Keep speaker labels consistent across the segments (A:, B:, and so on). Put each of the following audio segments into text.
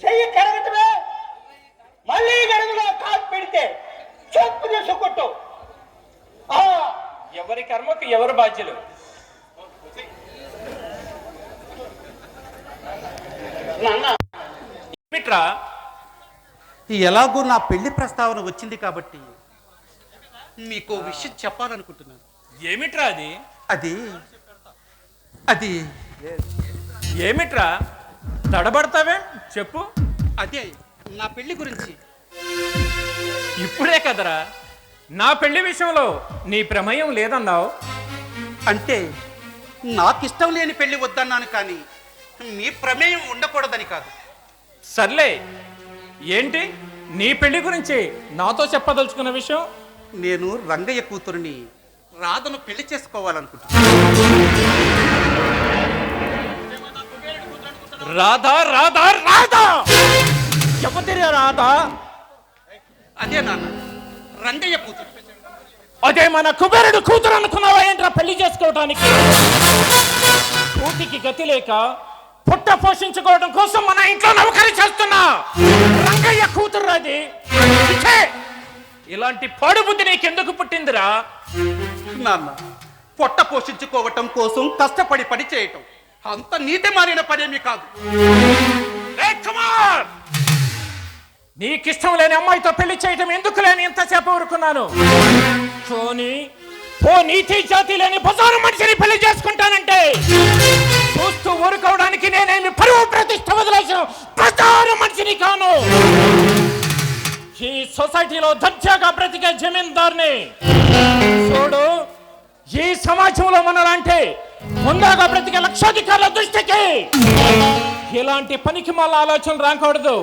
A: చెయ్యి కరగటమే. మళ్ళీ గడుగులో కాలు పెడితే చెప్పు తీసుకొట్టు ఆ,
B: ఎవరి కర్మకు ఎవరు బాధ్యులు? ఏమిట్రా?
C: ఎలాగో నా పెళ్ళి ప్రస్తావన వచ్చింది కాబట్టి మీకు విషయం చెప్పాలనుకుంటున్నాను.
B: ఏమిట్రా అది?
C: అది అది
B: ఏమిట్రా? తడబడతావే? చెప్పు.
C: అదే నా పెళ్ళి గురించి.
B: ఇప్పుడే కదరా. నా పెళ్ళి విషయంలో నీ ప్రమేయం లేదన్నావు.
C: అంటే నాకిష్టం లేని పెళ్ళి వద్దన్నాను కానీ మీ ప్రమేయం ఉండకూడదని కాదు.
B: సర్లే. ఏంటి? నీ పెళ్ళి గురించి నాతో చెప్పదలుచుకున్న విషయం?
C: నేను రంగయ్య కూతురిని రాధను పెళ్ళి చేసుకోవాలనుకుంటున్నాను
B: రాధా రాధా రాధా! చెప్పతిరా రాధా?
C: అదే నాన్న రంగయ్య కూతురు.
B: అదే మన కుబేరుడు కూతురు అనుకున్నావా ఏంట్రా పెళ్ళి చేసుకోవటానికి? కూటికి గతి లేక పుట్ట పోషించుకోవడం కోసం మన ఇంట్లో నౌకరి చేస్తున్నా. రంగయ్య కూతురు అది! ఇలాంటి పాడు బుద్ధి నీకెందుకు పుట్టిందిరా?
C: నాన్న పొట్ట పోషించుకోవటం కోసం కష్టపడి పని చేయటం. అంత నీతి మారిన పనేమీ కాదు.
B: రే కుమార్ నీకిష్టం లేని అమ్మాయితో పెళ్ళి చేయటం ఎందుకు లేని ఇంతసేపు ఊరుకున్నాను ఓ నీతి జాతి లేని బజారు మనిషిని పెళ్ళి చేసుకుంటానంటే చూస్తూ ఊరుకోవడానికి నేనేమి పరువు ప్రతిష్ట వదిలేసిన బజారు మనిషిని కాను. ఈ సొసైటీలో దర్జాగా బ్రతికే జమీందార్ని చూడు ఈ సమాజంలో మనలాంటి ముందాగా బ్రతికే లక్షాధికారుల దృష్టికి ఇలాంటి పనికి మళ్ళీ ఆలోచన రాకూడదు.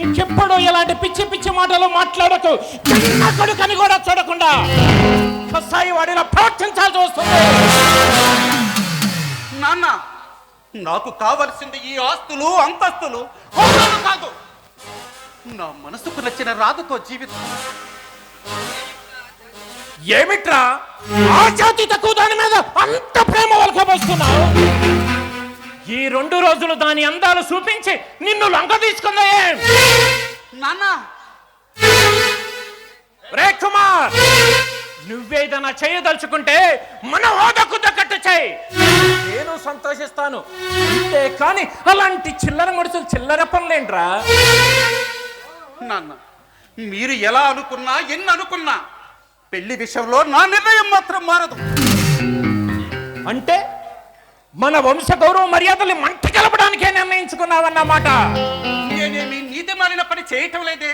B: ఇంకెప్పుడు ఇలాంటి పిచ్చి పిచ్చి మాటలు మాట్లాడకు. చిన్న కొడుకని కూడా చూడకుండా కసాయి వాడిలా ప్రవర్తించాల్సి వస్తుంది.
C: నాన్న నాకు కావలసింది ఈ ఆస్తులు అంతస్తులు కాదు? నా మనసుకు నచ్చిన రాధతో జీవితం.
B: ఏమిట్రా? ఆ జాతి తక్కువ దాని మీద అంత ప్రేమ వలకబోస్తున్నావు ఈ రెండు రోజులు దాని అందాలు చూపించి నిన్ను లంగ తీసుకుందా ఏం?
C: నాన్న.
B: రే కుమార్ నువ్వేదైనా చేయదలుచుకుంటే మన హోదాకు తగ్గట్టు చేయి. నేను సంతోషిస్తాను. అంతే కానీ అలాంటి చిల్లర మనుషులు చిల్లర పనులేంట్రా
C: నాన్న మీరు ఎలా అనుకున్నా ఎన్ని అనుకున్నా పెళ్ళి విషయంలో నా నిర్ణయం మాత్రం మారదు.
B: అంటే మన వంశ గౌరవ మర్యాదల్ని మంట కలపడానికే నిర్ణయించుకున్నావన్నమాట.
C: నేనేమి నీతి మారిన పని చేయటం లేదే.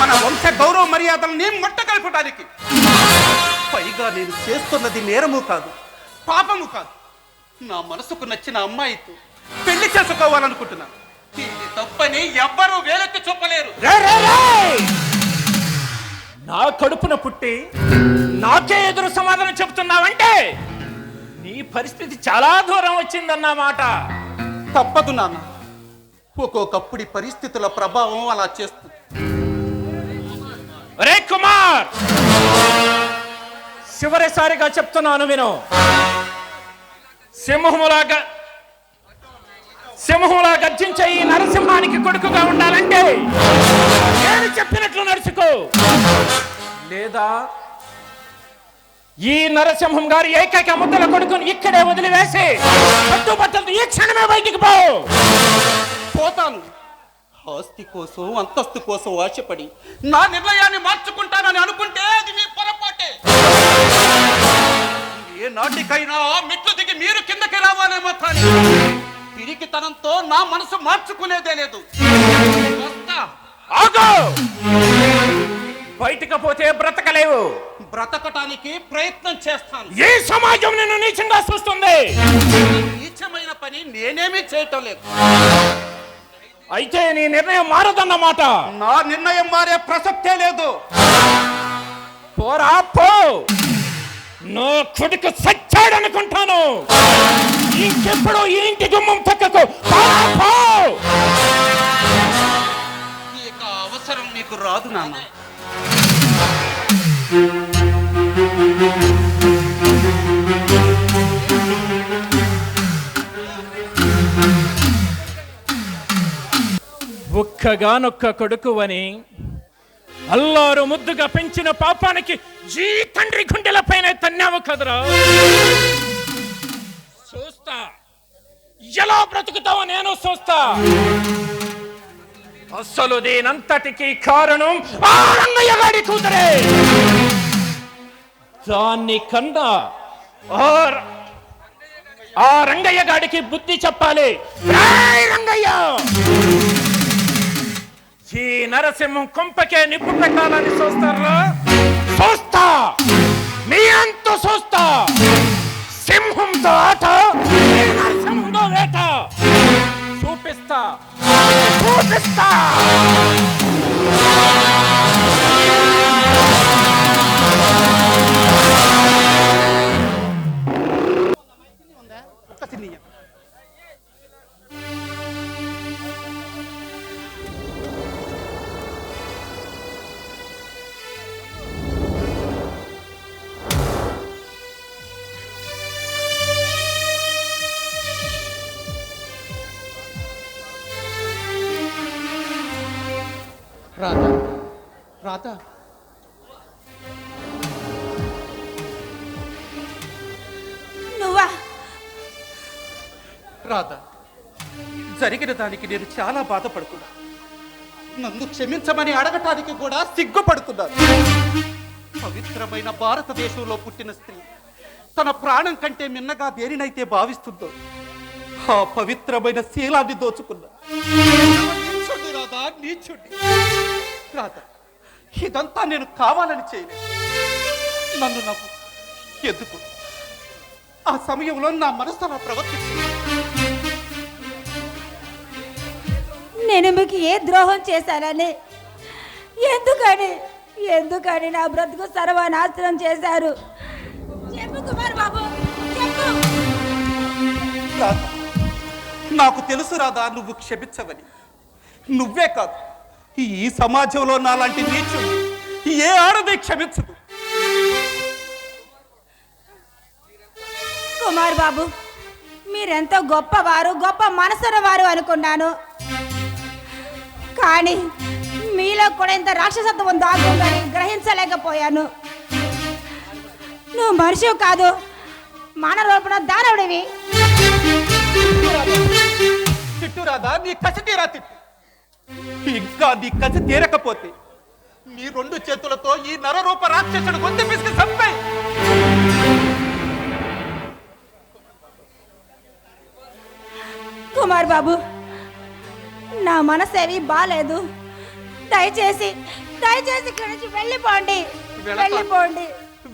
C: మన వంశ గౌరవ మర్యాదల్ని మొట్ట కలపడానికి పైగా నేను చేస్తున్నది నేరము కాదు పాపము కాదు. నా మనసుకు నచ్చిన అమ్మాయితో పెళ్ళి చేసుకోవాలనుకుంటున్నాను. ఇది తప్పని ఎవ్వరూ వేలెత్తి చూపలేరు.
B: రే, రే, రే! నా కడుపున పుట్టి నాకే ఎదురు సమాధానం చెప్తున్నావంటే నీ పరిస్థితి చాలా దూరం వచ్చిందన్నమాట.
C: తప్పదు నాన్న. ఒక్కొక్కప్పుడు పరిస్థితుల ప్రభావం అలా చేస్తుంది.
B: రే కుమార్! చివరిసారిగా చెప్తున్నాను విను. సింహములాగా సింహంలా గర్జించే ఈ నరసింహానికి కొడుకుగా ఉండాలంటే నేను చెప్పినట్లు నడుచుకో. లేదా ఈ నరసింహం గారి ఏకైక ముద్దల కొడుకుని ఇక్కడే వదిలివేసి పట్టుబట్టలతో ఈ క్షణమే బయటికి పో.
C: పోతాను. ఆస్తి కోసం అంతస్తు కోసం ఆశపడి నా నిర్ణయాన్ని మార్చుకుంటానని అనుకుంటే అది మీ పొరపాటే. ఏ నాటికైనా మెట్లు దిగి మీరు కిందకి రావాలేమో కానీ పిరికితనంతో నా మనసు మార్చుకునేదే లేదు. వస్తా.
B: ఆగు! బయటకు పోతే బ్రతకలేవు.
C: బ్రతకటానికి ప్రయత్నం చేస్తాను.
B: ఈ సమాజం నిన్ను నీచంగా చూస్తుంది.
C: నీచమైన పని నేనేమీ చేయటం లేదు.
B: అయితే నీ నిర్ణయం మారదన్నమాట.
C: నా నిర్ణయం మారే ప్రసక్తే లేదు.
B: పోరా పో. నా కొడుకు సచ్చాడనుకుంటాను. ఇంకెప్పుడు ఈ ఇంటి గుమ్మం తక్కకు పోరా, పో
C: ఇక అవసరం నీకు రాదు నాన్న.
B: ఒక్కగానొక్క కొడుకువని అల్లారు ముద్దుగా పెంచిన పాపానికి జీ తండ్రి గుండెలపైన తన్నావు కదరా. చూస్తా. ఎలా బ్రతుకుతావో నేను చూస్తా. అస్సలు దీనంతటికి కారణం ఆ రంగయ్య గారి కూతురే. దాన్ని కన్నా ఆ రంగయ్య గాడికి బుద్ధి చెప్పాలి. రంగయ్య! ఈ నరసింహం కొంపకే నిప్పు పెట్టాలని చూస్తారా? చూస్తా! మీ అంత చూస్తా! सिंहमदा था सिंहमदा था
C: सुपिस्ता सुपिस्ता రాధా జరిగిన దానికి నేను చాలా బాధపడుతున్నా. నన్ను క్షమించమని అడగటానికి కూడా సిగ్గుపడుతున్నాను పవిత్రమైన భారతదేశంలో పుట్టిన స్త్రీ తన ప్రాణం కంటే మిన్నగా దేనినైతే భావిస్తుందో ఆ పవిత్రమైన శీలాన్ని దోచుకున్నా. నీచుడి రాధా నీచుడి రాధా ఇదంతా నేను కావాలని చేయలేదు. నన్ను నవ్వు. ఎందుకు? ఆ సమయంలో నా మనసు అలా ప్రవర్తించింది
D: నేను మీకు ఏ ద్రోహం చేశానని? ఎందుకని? ఎందుకని నా బ్రతుకు సర్వనాశనం చేశారు? చెప్పు కుమార్ బాబు చెప్పు.
C: రాధా నాకు తెలుసు రాధా నువ్వు క్షమించవని. నువ్వే కాదు. ఈ సమాజంలో నాలాంటి నీచుడు ఏ ఆడది క్షమించదు.
D: కుమార్ బాబు మీరెంతో గొప్పవారు గొప్ప మనసున్న వారు అనుకున్నాను. కానీ మీలో కూడా ఇంత రాక్షసత్వం దాగుందని గ్రహించలేకపోయాను. నువ్వు మనిషివి కాదు మానవ రూపణ దానవుడివి.
C: తిట్టు రాధా నీ కసి తీరా తిట్టు. ఇంకా నీ కసి తీరకపోతే నీ రెండు చేతులతో ఈ నరరూప రాక్షసుడు గొంతు పిసికి చంపే.
D: కుమార్ బాబు నా మనసేవి బాలేదు. దయచేసి దయచేసి ఇక్కడి నుంచి వెళ్ళిపోండి. వెళ్ళిపోండి.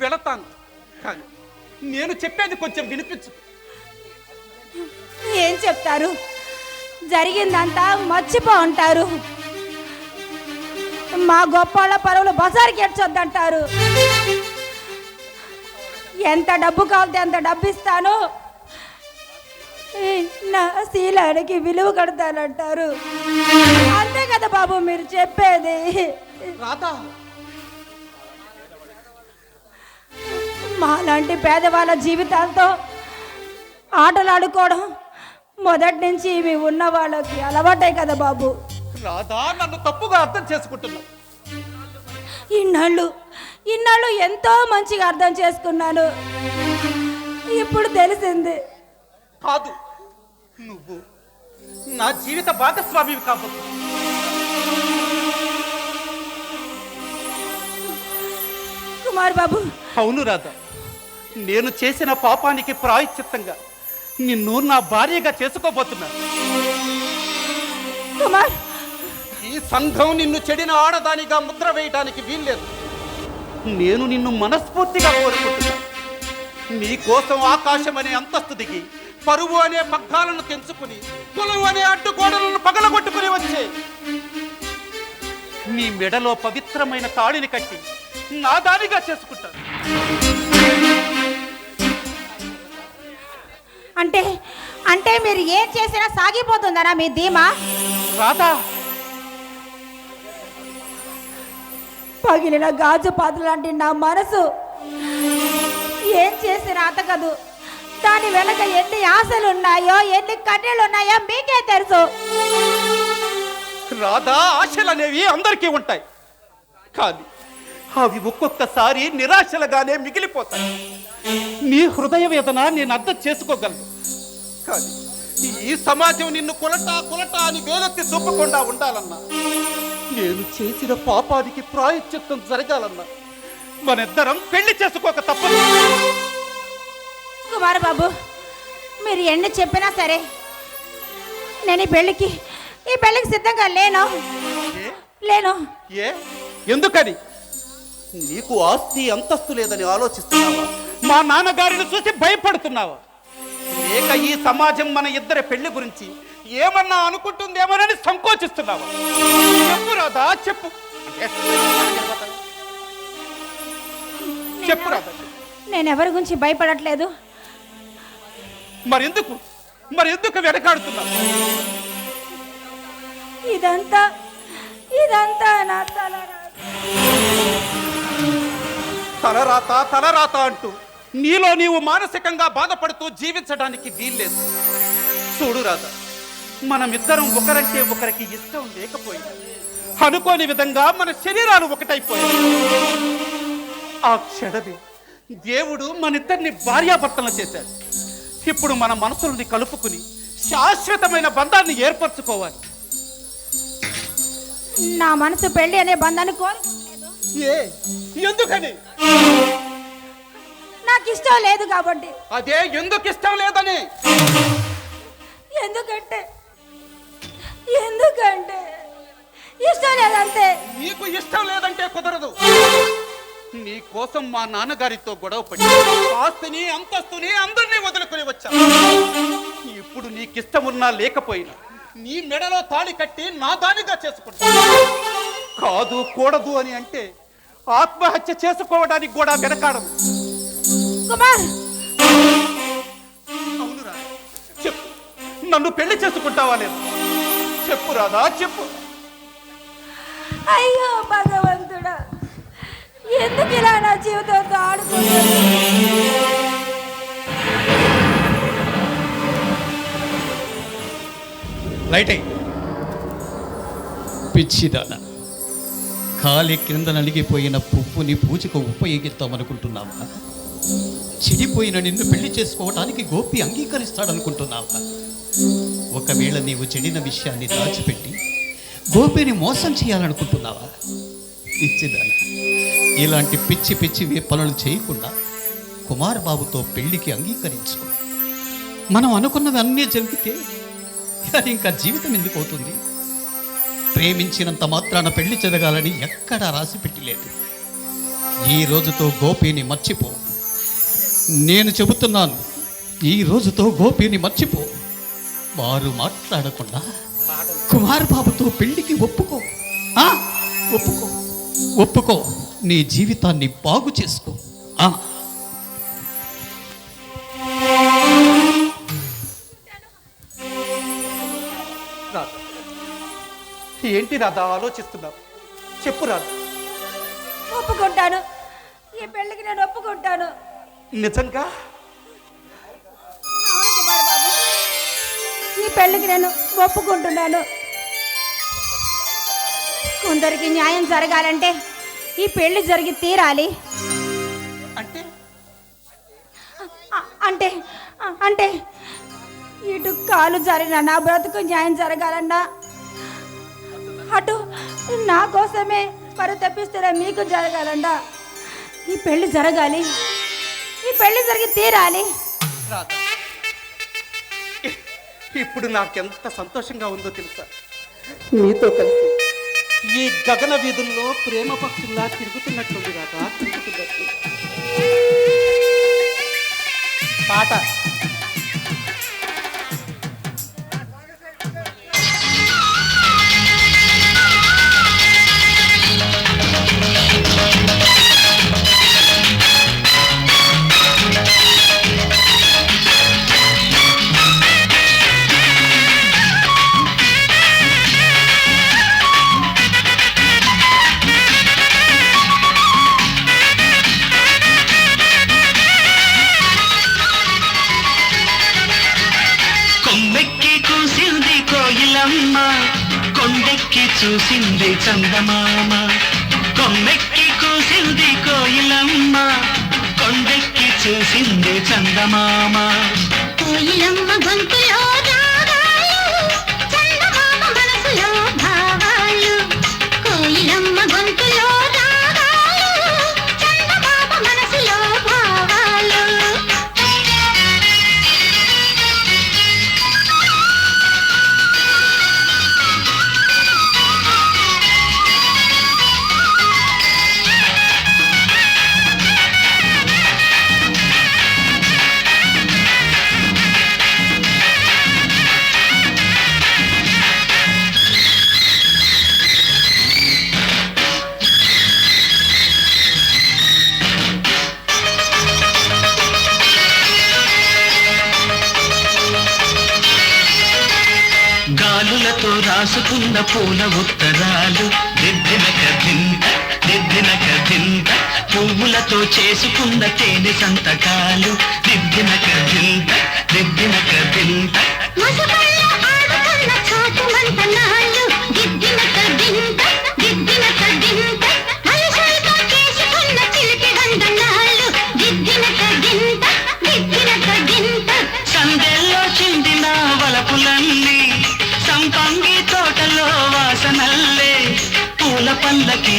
C: వెళతాను. కానీ నేను చెప్పేది కొంచెం వినిపించు.
D: ఏం చెప్తారు? జరిగిందంతా మర్చిపో ఉంటారు మా గొప్పోళ్ళ పరువులు బజార్కి ఎడ్చొద్దంటారు ఎంత డబ్బు కావాలంటే అంత డబ్బు ఇస్తాను నా శీలానికి విలువ కడతానంటారు. అంతే కదా బాబు మీరు చెప్పేది.
C: రాధా.
D: మాలాంటి పేదవాళ్ళ జీవితాలతో ఆటలాడుకోవడం మొదటి నుంచి ఇవి ఉన్న వాళ్ళకి అలవాటే కదా బాబు.
C: రాధా నన్ను తప్పుగా అర్థం చేసుకుంటున్నావు.
D: ఇన్నాళ్ళు ఇన్నాళ్ళు ఎంతో మంచిగా అర్థం చేసుకున్నాను. ఇప్పుడు తెలిసింది.
C: కాదు. నువ్వు నా జీవిత భాగస్వామివి కాబోతు
D: కుమార్ బాబు.
C: అవును రాధా నేను చేసిన పాపానికి ప్రాయశ్చిత్తంగా నిన్ను నా భార్యగా చేసుకోబోతున్నాను
D: కుమార్.
C: ఈ సంఘం నిన్ను చెడిన ఆడదానిగా ముద్ర వేయడానికి వీల్లేదు. నేను నిన్ను మనస్ఫూర్తిగా కోరుకుంటున్నాను నీ కోసం ఆకాశం అనే అంతస్తు దిగి పరువు అనే పగ్గాలను తెంచుకుని కులం అనే అడ్డుగోడలను పగలగొట్టుకుని వచ్చే. నీ మెడలో పవిత్రమైన తాళిని కట్టి నా దానిగా చేసుకుంటాను.
D: అంటే అంటే మీరు ఏం చేసినా సాగిపోతుందనా మీ ధీమా?
C: రాధా!
D: పగిలిన గాజు పాత్ర లాంటి నా మనసు. ఏం చేసిన అతకదు. దాని వెనక ఎన్ని ఆశలు ఉన్నాయో ఎన్ని కన్నీళ్ళు ఉన్నాయో మీకే తెలుసు.
C: రాధా ఆశలు అనేవి అందరికీ ఉంటాయి. కానీ అవి ఒక్కొక్కసారి నిరాశలుగానే మిగిలిపోతాయి. నీ హృదయ వేదన నేను అర్థం చేసుకోగలను. కానీ ఈ సమాజం నిన్ను కులట కులట అని వేలెత్తి చూపకుండా ఉండాలన్నా నేను చేసిన పాపానికి ప్రాయశ్చిత్తం జరగాలన్నా మనిద్దరం పెళ్ళి చేసుకోక తప్పదు.
D: కుమార్ బాబు? మీరు ఎన్ని చెప్పినా సరే నేను ఈ పెళ్ళికి ఈ పెళ్ళికి సిద్ధంగా లేను? లేను.
C: ఏ? ఎందుకని? నీకు ఆస్తి అంతస్తు లేదని ఆలోచిస్తున్నావా? మా నాన్నగారిని చూసి భయపడుతున్నావా? లేక ఈ సమాజం మన ఇద్దరి పెళ్ళి గురించి ఏమన్నా అనుకుంటుందేమోనని సంకోచిస్తున్నావా? చెప్పు రాదా చెప్పు. చెప్పు రాదా
D: నేను ఎవరి గురించి భయపడట్లేదు.
C: మరెందుకు? మరెందుకు వెనకాడుతున్నావు?
D: ఇదంతా ఇదంతా నా తల
C: తలరాత తలరాత అంటూ నీలో నీవు మానసికంగా బాధపడుతూ జీవించడానికి వీల్లేదు. చూడు రాధ మనమిద్దరం ఒకరంటే ఒకరికి ఇష్టం లేకపోయింది. అనుకోని విధంగా మన శరీరాలు ఒకటైపోయాయి. ఆ క్షణమే దేవుడు మనిద్దరిని భార్యాభర్తలు చేశాడు. ఇప్పుడు మన మనసుల్ని కలుపుకుని శాశ్వతమైన బంధాన్ని ఏర్పరచుకోవాలి.
D: నా మనసు పెళ్ళి అనే బంధాన్ని కోరుకోలేదు
C: ఏ? ఎందుకని?
D: నాకు ఇష్టం లేదు కాబట్టి.
C: అదే ఎందుకు ఇష్టం లేదని?
D: ఎందుకంటే ఎందుకంటే ఇష్టం లేదంతే
C: నీకు ఇష్టం లేదంటే కుదరదు. నీ కోసం మా నాన్నగారితో గొడవ పడి ఆస్తిని అంతస్తుని అందరినీ వదులుకొని వచ్చా. ఇప్పుడు నీకిష్టమున్నా లేకపోయినా నీ మెడలో తాళి కట్టి నా దానిగా చేసుకుంటా. కాదు కూడదు అని అంటే ఆత్మహత్య చేసుకోవడానికి కూడా వెనకాడదు
D: కుమార్!
C: అవును రాదా చెప్పు. నన్ను పెళ్ళి చేసుకుంటావా లేదు? చెప్పు రాదా చెప్పు.
D: అయ్యో భగవంతుడా ఎందుకు ఇలా నా జీవితంతో ఆడుకుంటుంది
E: లైట్ అయ్యి. పిచ్చిదాన. కాలి క్రింద నలిగిపోయిన పువ్వుని పూజకు ఉపయోగిస్తామనుకుంటున్నావా చెడిపోయిన నిన్ను పెళ్ళి చేసుకోవటానికి గోపి అంగీకరిస్తాడనుకుంటున్నావా? ఒకవేళ నీవు చెడిన విషయాన్ని దాచిపెట్టి గోపిని మోసం చేయాలనుకుంటున్నావా? పిచ్చిదాన. ఇలాంటి పిచ్చి పిచ్చి పనులు చేయకుండా కుమార్ బాబుతో పెళ్ళికి అంగీకరించుకో. మనం అనుకున్నవి అన్నీ జరిగితే అది ఇంకా జీవితం ఎందుకు అవుతుంది? ప్రేమించినంత మాత్రాన పెళ్ళి జరగాలని ఎక్కడా రాసి పెట్టలేదు. ఈ రోజుతో గోపిని మర్చిపో. నేను చెబుతున్నాను ఈ రోజుతో గోపిని మర్చిపో. వారు మాట్లాడకుండా కుమార్ బాబుతో పెళ్ళికి ఒప్పుకో. ఒప్పుకో. ఒప్పుకో. నీ జీవితాన్ని బాగు చేసుకో.
C: ఏంటి రాధా ఆలోచిస్తున్నావు? చెప్పు రాధా.
D: ఒప్పుకుంటాను. ఈ పెళ్ళికి నేను ఒప్పుకుంటాను.
C: నిజంగా?
D: అవును కుమార్ బాబు. ఈ పెళ్ళికి నేను ఒప్పుకుంటున్నాను. కొందరికి న్యాయం జరగాలంటే ఈ పెళ్ళి జరిగి తీరాలి.
C: అంటే?
D: అంటే అంటే ఇటు కాలు జరిగిన నా బ్రతుకు న్యాయం జరగాలన్నా అటు నా కోసమే పరు తప్పిస్తున్న మీకు జరగాలన్నా ఈ పెళ్ళి జరగాలి. ఈ పెళ్ళి జరిగి తీరాలి.
C: ఇప్పుడు నాకెంత సంతోషంగా ఉందో తెలుసా? నీతో కలిసి ఈ గగన వీధుల్లో ప్రేమ పక్షుల్లా తిరుగుతున్నట్టుంది కాక తిరుగుతున్నట్టు. పాట.
F: పూల పూల ఉత్తరాలు దిద్దినక దింత దిద్దినక దింత పువ్వులతో చేసుకున్న తేనె సంతకాలు దిద్దినక దింత దిద్దినక దింత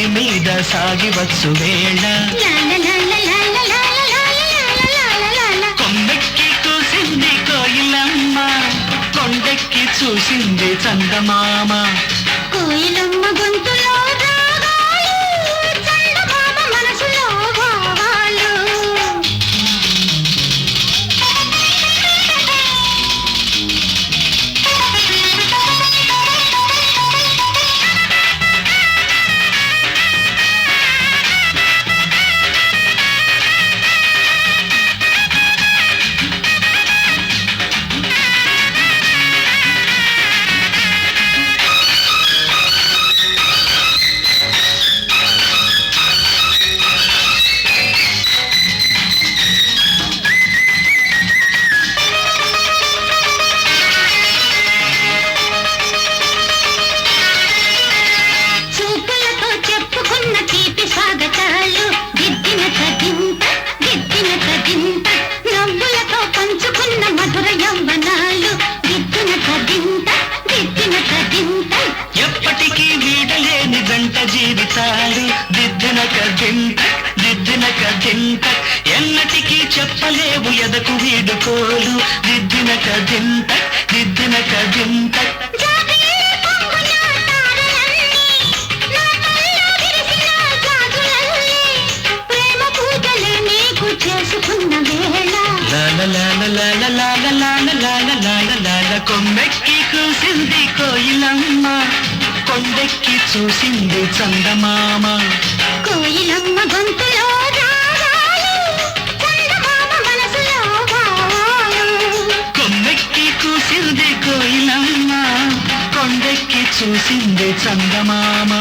F: మీద సాగివచ్చు వేళ. కొండెక్కి చూసింది కోయిలమ్మ. కొండెక్కి చూసింది చందమామ. చెప్పలేవు ఎదకు వీడుకోలు దిద్దిన కదింత దిద్దిన కదింత
G: చేసుకున్న వేళ
F: లాల లాల లాల లాల లాల లాల లాల లాల కొమ్మెక్కి కూసింది కోయిలమ్మ కొండెక్కి చూసింది చందమామ
G: కోయిలమ్మ గొంతులో
F: చూసింది చందమామ.